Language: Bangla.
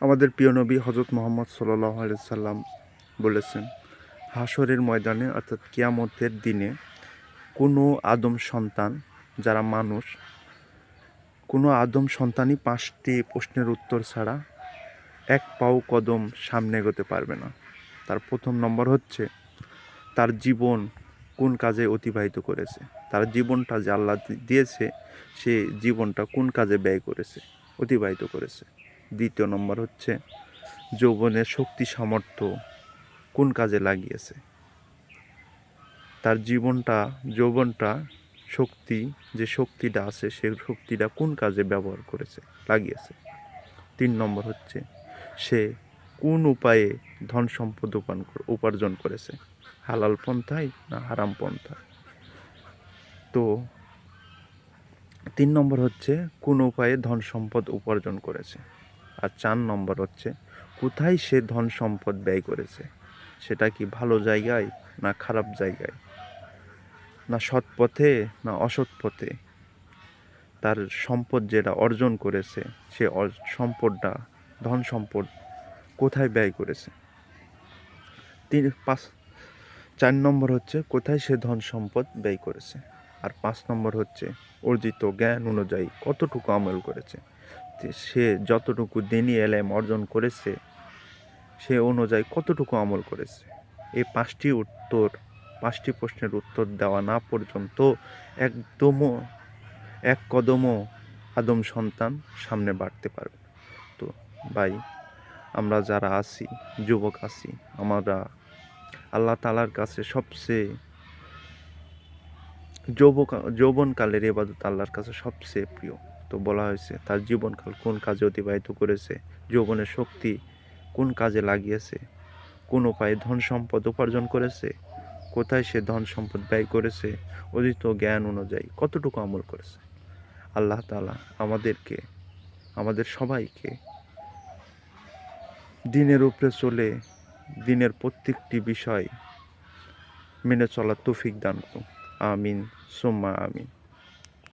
আমাদের প্রিয় নবী হজরত মোহাম্মদ সাল্লাম বলেছেন হাসরের ময়দানে অর্থাৎ কিয়ামতের দিনে কোনো আদম সন্তান যারা মানুষ, কোনো আদম সন্তানই পাঁচটি প্রশ্নের উত্তর ছাড়া এক পাও কদম সামনে এগোতে পারবে না। তার প্রথম নম্বর হচ্ছে, তার জীবন কোন কাজে অতিবাহিত করেছে? তার জীবনটা যে আল্লাহ দিয়েছে, সে জীবনটা কোন কাজে ব্যয় করেছে? অতিবাহিত করেছে। দ্বিতীয় নম্বর হচ্ছে যৌবনের শক্তি সামর্থ্য কোন কাজে লাগিয়েছে? তার জীবনটা, যৌবনটা শক্তি, যে শক্তিটা আছে সে শক্তিটা কোন কাজে ব্যবহার করেছে, লাগিয়েছে? তিন নম্বর হচ্ছে সে কোন উপায়ে ধন সম্পদ উপার্জন করেছে? হালাল পন্থায় না হারাম পন্থায়? তো তিন নম্বর হচ্ছে কোন উপায়ে ধন সম্পদ উপার্জন করেছে? আর চার নম্বর হচ্ছে, কোথায় সে ধন সম্পদ ব্যয় করেছে? সেটা কি ভালো জায়গায় না খারাপ জায়গায়? না সৎ পথে না অসৎ পথে? তার সম্পদ যেটা অর্জন করেছে, সে সম্পদটা, ধন সম্পদ কোথায় ব্যয় করেছে? তিন, পাঁচ, চার নম্বর হচ্ছে, কোথায় সে ধন সম্পদ ব্যয় করেছে? আর পাঁচ নম্বর হচ্ছে, অর্জিত জ্ঞান অনুযায়ী কতটুকু আমল করেছে? সে যতটুকু দিনই এলেম অর্জন করেছে, সে অনুযায়ী কতটুকু আমল করেছে? এই পাঁচটি উত্তর, পাঁচটি প্রশ্নের উত্তর দেওয়া না পর্যন্ত একদমও, এক কদমও আদম সন্তান সামনে বাড়তে পারবে তো ভাই, আমরা যারা আছি, যুবক আছি, আমরা আল্লাহ তালার কাছে সবচেয়ে যৌবক, যৌবনকালের এবাদত আল্লাহর কাছে সবচেয়ে প্রিয়। তো বলা হয়েছে, তার জীবনকাল কোন কাজে অতিবাহিত করেছে, যৌবনের শক্তি কোন কাজে লাগিয়েছে, কোন উপায়ে ধন সম্পদ উপার্জন করেছে, কোথায় সে ধন সম্পদ ব্যয় করেছে অধিত জ্ঞান অনুযায়ী কতটুকু আমল করেছে। আল্লাহ তালা আমাদেরকে, আমাদের সবাইকে দিনের উপরে চলে দিনের প্রত্যেকটি বিষয় মেনে চলার তৌফিক দান করুন। আমিন, সোম্মা আমিন।